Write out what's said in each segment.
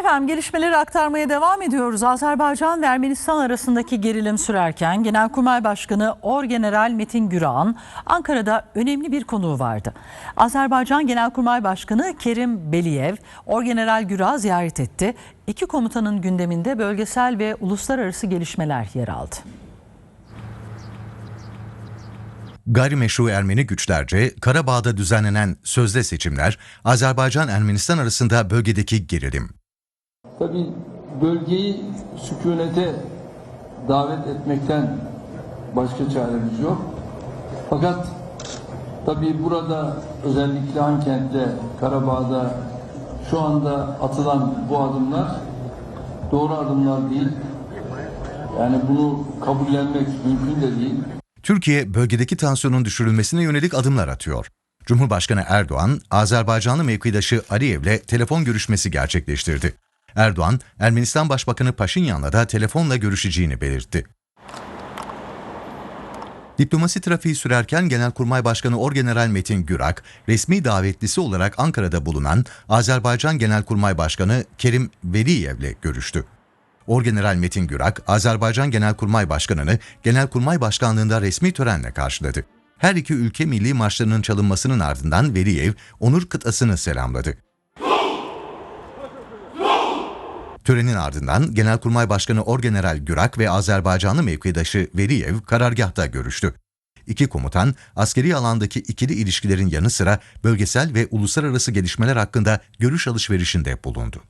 Efendim gelişmeleri aktarmaya devam ediyoruz. Azerbaycan ve Ermenistan arasındaki gerilim sürerken Genelkurmay Başkanı Orgeneral Metin Güran Ankara'da önemli bir konuğu vardı. Azerbaycan Genelkurmay Başkanı Kerim Beliyev Orgeneral Gürak'ı ziyaret etti. İki komutanın gündeminde bölgesel ve uluslararası gelişmeler yer aldı. Gayrimeşru Ermeni güçlerce Karabağ'da düzenlenen sözde seçimler, Azerbaycan-Ermenistan arasında bölgedeki gerilim. Tabii bölgeyi sükunete davet etmekten başka çaremiz yok. Fakat tabii burada özellikle Ankent'te, Karabağ'da şu anda atılan bu adımlar doğru adımlar değil. Yani bunu kabullenmek mümkün de değil. Türkiye bölgedeki tansiyonun düşürülmesine yönelik adımlar atıyor. Cumhurbaşkanı Erdoğan, Azerbaycanlı mevkidaşı Aliyev'le telefon görüşmesi gerçekleştirdi. Erdoğan, Ermenistan Başbakanı Paşinyan'la da telefonla görüşeceğini belirtti. Diplomasi trafiği sürerken Genelkurmay Başkanı Orgeneral Metin Gürak, resmi davetlisi olarak Ankara'da bulunan Azerbaycan Genelkurmay Başkanı Kerim Veliyev'le görüştü. Orgeneral Metin Gürak, Azerbaycan Genelkurmay Başkanı'nı Genelkurmay Başkanlığında resmi törenle karşıladı. Her iki ülke milli marşlarının çalınmasının ardından Veliyev, onur kıtasını selamladı. Törenin ardından Genelkurmay Başkanı Orgeneral Gürak ve Azerbaycanlı mevkidaşı Veliyev karargahta görüştü. İki komutan askeri alandaki ikili ilişkilerin yanı sıra bölgesel ve uluslararası gelişmeler hakkında görüş alışverişinde bulundu.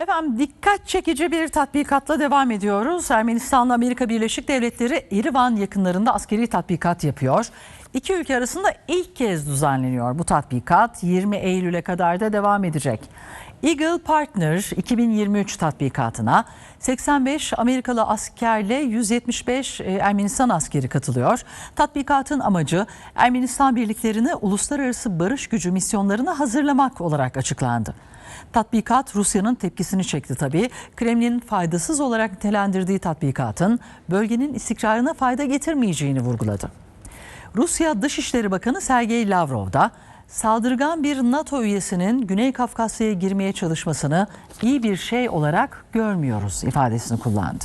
Efendim dikkat çekici bir tatbikatla devam ediyoruz. Ermenistan'la Amerika Birleşik Devletleri Erivan yakınlarında askeri tatbikat yapıyor. İki ülke arasında ilk kez düzenleniyor bu tatbikat. 20 Eylül'e kadar da devam edecek. Eagle Partner 2023 tatbikatına 85 Amerikalı askerle 175 Ermenistan askeri katılıyor. Tatbikatın amacı Ermenistan birliklerini uluslararası barış gücü misyonlarına hazırlamak olarak açıklandı. Tatbikat Rusya'nın tepkisini çekti tabii. Kremlin faydasız olarak nitelendirdiği tatbikatın bölgenin istikrarına fayda getirmeyeceğini vurguladı. Rusya Dışişleri Bakanı Sergey Lavrov da saldırgan bir NATO üyesinin Güney Kafkasya'ya girmeye çalışmasını iyi bir şey olarak görmüyoruz ifadesini kullandı.